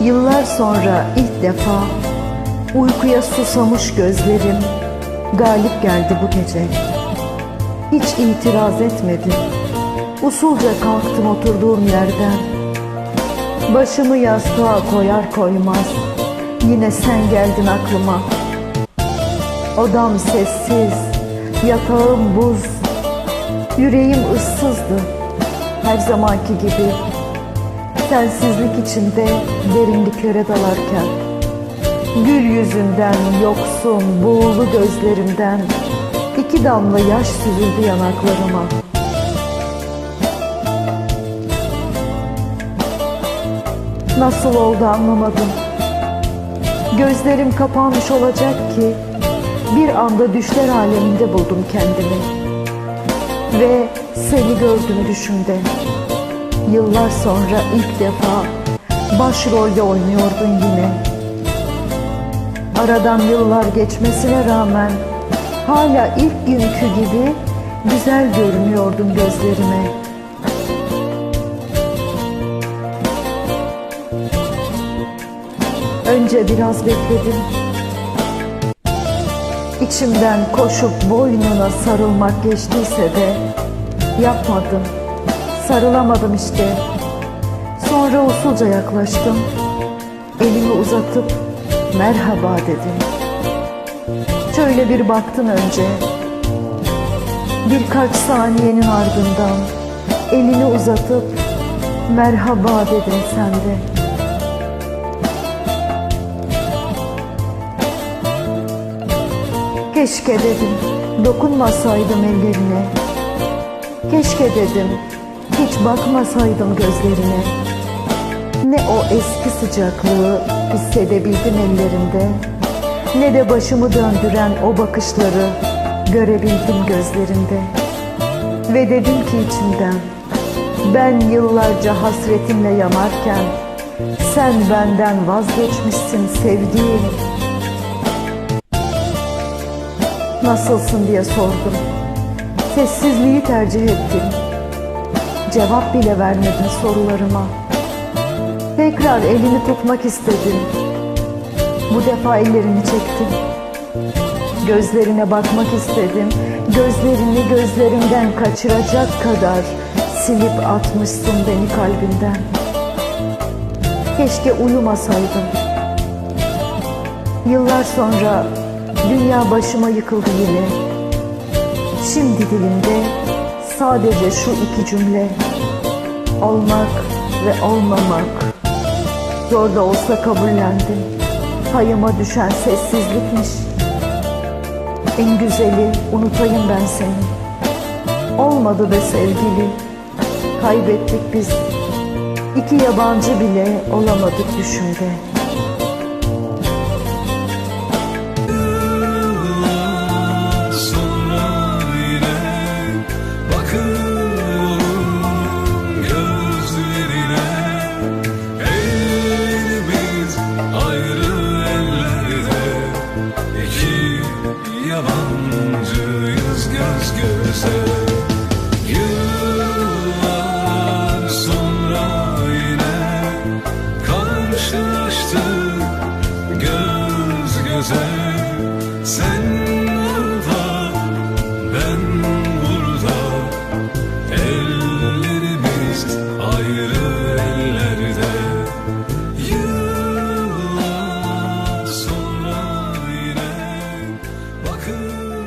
Yıllar sonra ilk defa uykuya susamış gözlerim galip geldi bu gece. Hiç itiraz etmedim. Usulca kalktım oturduğum yerden. Başımı yastığa koyar koymaz yine sen geldin aklıma. Odam sessiz, yatağım buz, yüreğim ıssızdı her zamanki gibi. Sensizlik içinde derinliklere dalarken Gül yüzünden yoksun buğulu gözlerimden iki damla yaş süzüldü yanaklarıma. Nasıl oldu anlamadım. Gözlerim kapanmış olacak ki Bir anda düşler aleminde buldum kendimi. Ve seni gördüm düşümde Yıllar sonra ilk defa başrolde oynuyordun yine. Aradan yıllar geçmesine rağmen hala ilk günkü gibi güzel görünüyordun gözlerime. Önce biraz bekledim. İçimden koşup boynuna sarılmak geçtiyse de yapmadım. Sarılamadım işte. Sonra usulca yaklaştım. Elimi uzatıp merhaba dedim. Şöyle bir baktın önce. Birkaç saniyenin ardından elini uzatıp merhaba dedin sen de. Keşke dedim dokunmasaydım ellerine. Keşke dedim hiç bakmasaydım gözlerine. Ne o eski sıcaklığı hissedebildim ellerinde, ne de başımı döndüren o bakışları görebildim gözlerinde. Ve dedim ki içimden, ben yıllarca hasretinle yanarken, sen benden vazgeçmişsin sevdiğim. Nasılsın diye sordum. Sessizliği tercih ettim. Cevap bile vermedin sorularıma. Tekrar elini tutmak istedim. Bu defa ellerini çektim. Gözlerine bakmak istedim. Gözlerini gözlerimden kaçıracak kadar silip atmışsın beni kalbimden. Keşke uyumasaydım. Yıllar sonra dünya başıma yıkıldı yine. Şimdi dilimde sadece şu iki cümle. Olmak ve olmamak. Zor da olsa kabullendim. Payıma düşen sessizlikmiş. En güzeli unutayım ben seni. Olmadı be sevgili. Kaybettik biz. İki yabancı bile olamadık düşümde. güzel Sen orada ben burada. Ellerimiz ayrı ellerde. Yıllar sonra yine bakın.